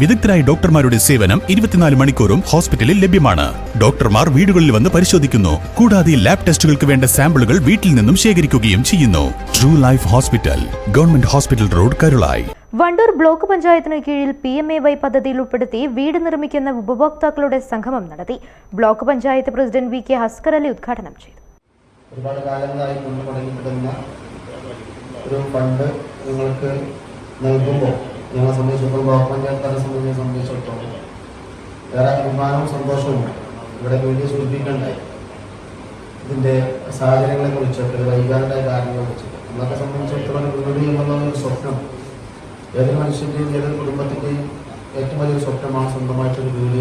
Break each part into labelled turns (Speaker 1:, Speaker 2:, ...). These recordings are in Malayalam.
Speaker 1: വിദഗ്ധരായ ഡോക്ടർമാരുടെ സേവനം ഇരുപത്തിനാല് മണിക്കൂറും ഹോസ്പിറ്റലിൽ ലഭ്യമാണ്. ഡോക്ടർമാർ വീടുകളിൽ വന്ന് പരിശോധിക്കുന്നു. കൂടാതെ ലാബ് ടെസ്റ്റുകൾക്ക് വേണ്ട സാമ്പിളുകൾ വീട്ടിൽ നിന്നും ശേഖരിക്കുകയും ചെയ്യുന്നു. True Life Hospital government hospital road Karulai.
Speaker 2: Wandoor block പഞ്ചായത്തിന് കീഴിൽ പി എം എ വൈ പദ്ധതിയിൽ ഉൾപ്പെടുത്തി വീട് നിർമ്മിക്കുന്ന ഉപഭോക്താക്കളുടെ സംഗമം നടത്തി. Block panchayat president V K Haskar Ali ഉദ്ഘാടനം ചെയ്തു.
Speaker 3: ഒരുപാട് കാലങ്ങളായി കൊണ്ടുപോയി ഒരു ഫണ്ട് നിങ്ങൾക്ക് നൽകുമ്പോൾ ഞങ്ങളെ സംബന്ധിച്ചിടത്തോളം ബ്ലോക്ക് പഞ്ചായത്തിനെ സംബന്ധിച്ച് സംബന്ധിച്ചിടത്തോളം ഏറെ അഭിമാനവും സന്തോഷവും ഇവിടെ വീട്ടിൽ സൂചിപ്പിക്കേണ്ടായി ഇതിന്റെ സാഹചര്യങ്ങളെ കുറിച്ചൊക്കെ വൈകാരുടെ കാര്യങ്ങളെ കുറിച്ചൊക്കെ. നമ്മളൊക്കെ സംബന്ധിച്ചിടത്തോളം വീട് എന്നുള്ള ഒരു സ്വപ്നം ഏതൊരു മനുഷ്യന്റെയും ഏതൊരു കുടുംബത്തിന്റെയും ഏറ്റവും വലിയൊരു സ്വപ്നമാണ് സ്വന്തമായിട്ടൊരു വീട്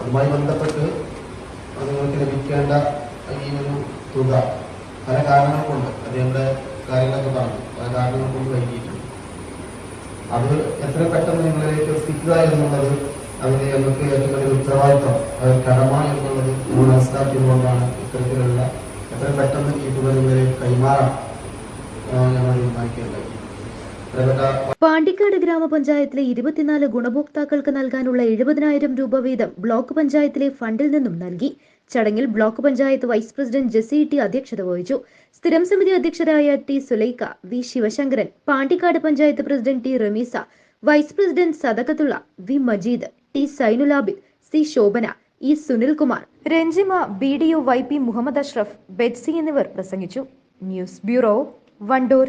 Speaker 3: അതുമായി ബന്ധപ്പെട്ട് നിങ്ങൾക്ക് ലഭിക്കേണ്ട ഈ ഒരു തുക പല കാരണങ്ങൾ കൊണ്ട് അദ്ദേഹങ്ങളുടെ കാര്യങ്ങളൊക്കെ പറഞ്ഞു. പല കാരണങ്ങൾ കൊണ്ട് അത് എത്ര പെട്ടെന്ന് നിങ്ങളിലേക്ക് എത്തിക്കുക എന്നുള്ളത് അതിന് നമുക്ക് ഏറ്റവും വലിയ ഉത്തരവാദിത്വം കടമ എന്നുള്ളത് മനസ്സിലാക്കിയതുകൊണ്ടാണ് ഇത്തരത്തിലുള്ള എത്ര പെട്ടെന്ന് ഈ തുക നിങ്ങളിലേക്ക് കൈമാറാൻ ഞങ്ങൾ തീരുമാനിക്കേണ്ടത്
Speaker 2: പാണ്ടിക്കാട് ഗ്രാമപഞ്ചായത്തിലെ ഇരുപത്തിനാല് ഗുണഭോക്താക്കൾക്ക് നൽകാനുള്ള എഴുപതിനായിരം രൂപ വീതം ബ്ലോക്ക് പഞ്ചായത്തിലെ ഫണ്ടിൽ നിന്നും നൽകി. ചടങ്ങിൽ block panchayat vice president Jessy T അധ്യക്ഷത വഹിച്ചു. സ്ഥിരം സമിതി അധ്യക്ഷരായ T Sulaikha V Sivasankaran Pandikkad panchayat president T Rameesa vice president Sadakkathulla V Majeed T Sainulabid C Shobhana E Sunilkumar Ranjima B D O Y P Muhammad Ashraf Betsy എന്നിവർ പ്രസംഗിച്ചു. News bureau Wandoor.